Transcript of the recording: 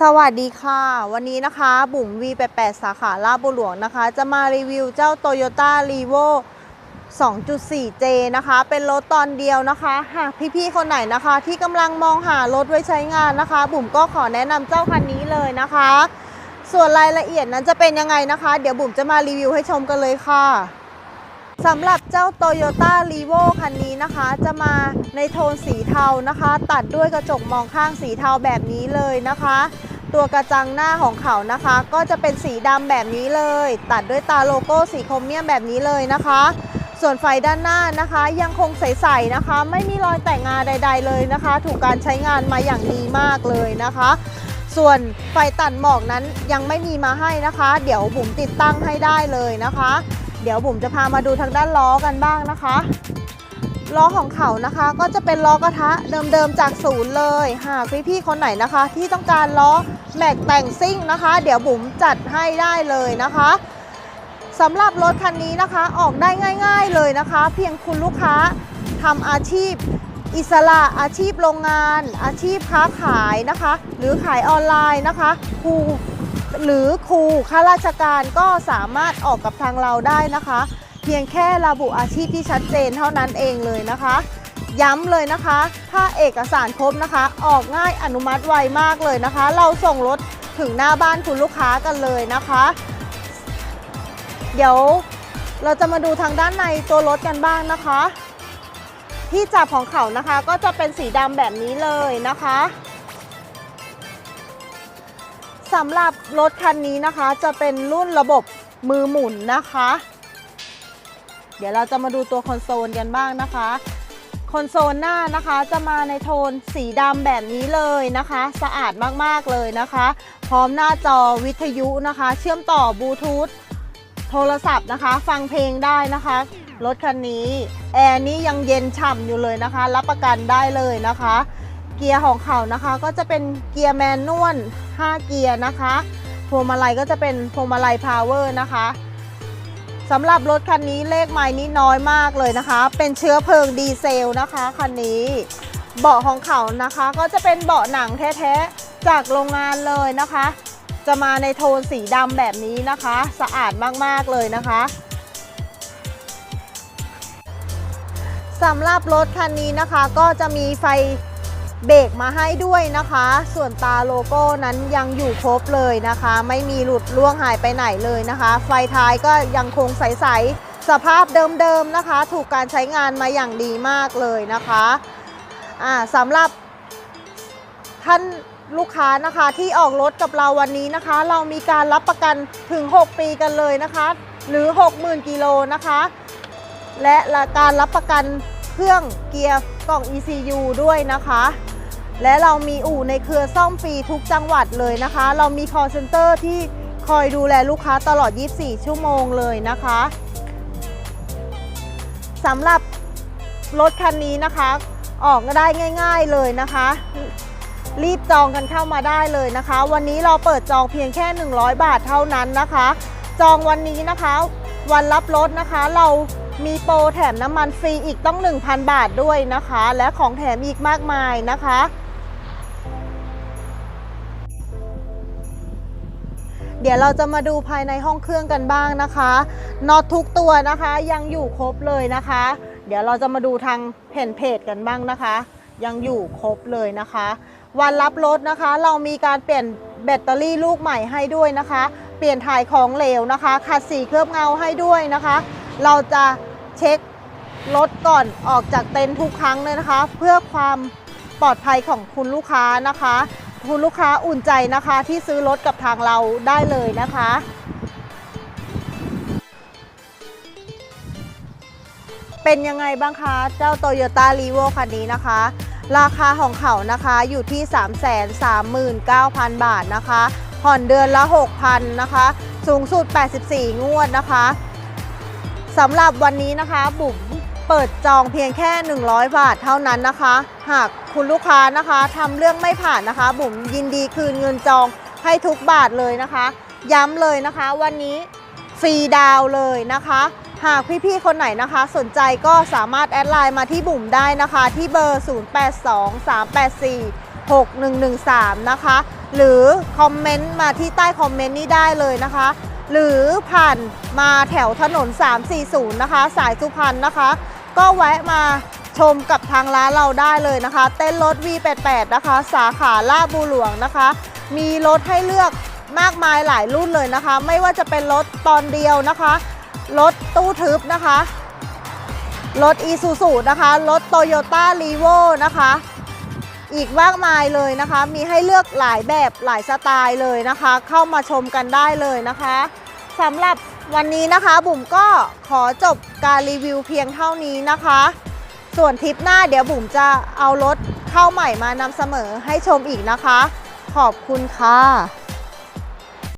สวัสดีค่ะ วันนี้นะคะบุ๋ม V88 สาขาลาดบุหลวงนะคะ จะมารีวิวเจ้า Toyota r e v o 2.4J นะคะ เป็นรถตอนเดียวนะคะ หากพี่ๆคนไหนนะคะ ที่กำลังมองหารถไว้ใช้งานนะคะ บุ๋มก็ขอแนะนำเจ้าคันนี้เลยนะคะ ส่วนรายละเอียดนั้นจะเป็นยังไงนะคะ เดี๋ยวบุ๋มจะมารีวิวให้ชมกันเลยค่ะ สำหรับเจ้า Toyota r e v o คันนี้นะคะ จะมาในโทนสีเทานะคะ ตัดด้วยกระจกมองข้างสีเทาแบบนี้เลยนะคะ ตัวกระจังหน้าของเขานะคะ ก็จะเป็นสีดำแบบนี้เลย ตัดด้วยตาโลโก้สีโครเมียมแบบนี้เลยนะคะ ส่วนไฟด้านหน้านะคะ ยังคงใสๆนะคะ ไม่มีรอยแต่งงานใด ๆ เลยนะคะ ถูกการใช้งานมาอย่างดีมากเลยนะคะส่วนไฟตัดหมอกนั้นยังไม่มีมาให้นะคะ เดี๋ยวบุ๋มติดตั้งให้ได้เลยนะคะ เดี๋ยวบุ๋มจะพามาดูทางด้านล้อกันบ้างนะคะ ล้อของเขานะคะก็จะเป็นล้อกระทะเดิมๆจากศูนย์เลย หากพี่ๆคนไหนนะคะ ที่ต้องการล้อแม็กแต่งซิ่งนะคะ เดี๋ยวบุ๋มจัดให้ได้เลยนะคะสำหรับรถคันนี้นะคะออกได้ง่าย ๆเลยนะคะ เพียงคุณลูกค้าทำอาชีพอิสระอาชีพโรงงาน อาชีพค้าขายนะคะ หรือขายออนไลน์นะคะครู หรือครูข้าราชการก็สามารถออกกับทางเราได้นะคะ เพียงแค่ระบุอาชีพที่ชัดเจนเท่านั้นเองเลยนะคะ ย้ำเลยนะคะ ถ้าเอกสารครบนะคะ ออกง่ายอนุมัติไวมากเลยนะคะ เราส่งรถถึงหน้าบ้านคุณลูกค้ากันเลยนะคะ เดี๋ยวเราจะมาดูทางด้านในตัวรถกันบ้างนะคะ ที่จับของเขานะคะก็จะเป็นสีดำแบบนี้เลยนะคะ สำหรับรถคันนี้นะคะจะเป็นรุ่นระบบมือหมุนนะคะ เดี๋ยวเราจะมาดูตัวคอนโซลกันบ้างนะคะ คอนโซลหน้านะคะจะมาในโทนสีดำแบบนี้เลยนะคะ สะอาดมากๆเลยนะคะ พร้อมหน้าจอวิทยุนะคะ เชื่อมต่อบลูทูธโทรศัพท์นะคะ ฟังเพลงได้นะคะรถคันนี้แอร์นี้ยังเย็นฉ่ำอยู่เลยนะคะ รับประกันได้เลยนะคะ เกียร์ของเขานะคะ ก็จะเป็นเกียร์แมนนวล5 เกียร์นะคะพวงมาลัยก็จะเป็นพวงมาลัยพาวเวอร์นะคะสำหรับรถคันนี้เลขไม้นี้น้อยมากเลยนะคะ เป็นเชื้อเพลิงดีเซลนะคะคันนี้ เบาะของเขานะคะก็จะเป็นเบาะหนังแท้ๆจากโรงงานเลยนะคะ จะมาในโทนสีดำแบบนี้นะคะ สะอาดมากๆเลยนะคะสำหรับรถคันนี้นะคะก็จะมีไฟ เบรกมาให้ด้วยนะคะ ส่วนตาโลโก้นั้นยังอยู่ครบเลยนะคะ ไม่มีหลุดล่วงหายไปไหนเลยนะคะ ไฟท้ายก็ยังคงใสๆสภาพเดิมๆนะคะ ถูกการใช้งานมาอย่างดีมากเลยนะคะสำหรับท่านลูกค้านะคะที่ออกรถกับเราวันนี้นะคะ เรามีการรับประกันถึง 6 ปีกันเลยนะคะ หรือ 60,000กิโลนะคะ และการรับประกัน เครื่องเกียร์กล่อง ECU ด้วยนะคะ และเรามีอู่ในเครือซ่อมฟรีทุกจังหวัดเลยนะคะ เรามี call center ที่คอยดูแลลูกค้าตลอด 24 ชั่วโมงเลยนะคะสำหรับรถคันนี้นะคะ ออกได้ง่าย ๆเลยนะคะ รีบจองกันเข้ามาได้เลยนะคะ วันนี้เราเปิดจองเพียงแค่ 100 บาทเท่านั้นนะคะ จองวันนี้นะคะ วันรับรถนะคะเรา มีโปรแถมน้ำมันฟรีอีกต้อง 1,000 บาทด้วยนะคะ และของแถมอีกมากมายนะคะ เดี๋ยวเราจะมาดูภายในห้องเครื่องกันบ้างนะคะน็อตทุกตัวนะคะยังอยู่ครบเลยนะคะ เดี๋ยวเราจะมาดูทางแผ่นเพจกันบ้างนะคะ ยังอยู่ครบเลยนะคะ วันรับรถนะคะ เรามีการเปลี่ยนแบตเตอรี่ลูกใหม่ให้ด้วยนะคะ เปลี่ยนถ่ายของเหลวนะคะขัดสีเคลือบเงาให้ด้วยนะคะ เราจะ เช็ครถก่อนออกจากเต็นท์ทุกครั้งเลยนะคะ เพื่อความปลอดภัยของคุณลูกค้านะคะ คุณลูกค้าอุ่นใจนะคะ ที่ซื้อรถกับทางเราได้เลยนะคะ เป็นยังไงบ้างคะ เจ้า Toyota r e v o คันนี้นะคะ ราคาของเขานะคะอยู่ที่ 339,000 บาทนะคะ ผ่อนเดือนละ 6,000นะคะ สูงสุด 84 งวดนะคะ สำหรับวันนี้นะคะ บุ๋มเปิดจองเพียงแค่ 100 บาทเท่านั้นนะคะ หากคุณลูกค้านะคะทำเรื่องไม่ผ่านนะคะ บุ๋มยินดีคืนเงินจองให้ทุกบาทเลยนะคะ ย้ำเลยนะคะ วันนี้ฟรีดาวเลยนะคะ หากพี่ๆคนไหนนะคะ สนใจก็สามารถแอดไลน์มาที่บุ๋มได้นะคะ ที่เบอร์ 0823846113 นะคะ หรือคอมเมนต์มาที่ใต้คอมเมนต์นี้ได้เลยนะคะ หรือผ่านมาแถวถนน 340 นะคะ สายสุพรรณนะคะ ก็แวะมาชมกับทางร้านเราได้เลยนะคะ เต้นรถ V88 นะคะ สาขาลาดบูหลวงนะคะ มีรถให้เลือกมากมายหลายรุ่นเลยนะคะ ไม่ว่าจะเป็นรถตอนเดียวนะคะ รถตู้ทึบนะคะ รถ e ซูซูนะคะ รถ Toyota r e v o นะคะ อีกมากมายเลยนะคะ มีให้เลือกหลายแบบหลายสไตล์เลยนะคะ เข้ามาชมกันได้เลยนะคะสำหรับวันนี้นะคะ บุ๋มก็ขอจบการรีวิวเพียงเท่านี้นะคะ ส่วนทริปหน้าเดี๋ยวบุ๋มจะเอารถเข้าใหม่มานำเสมอให้ชมอีกนะคะ ขอบคุณค่ะ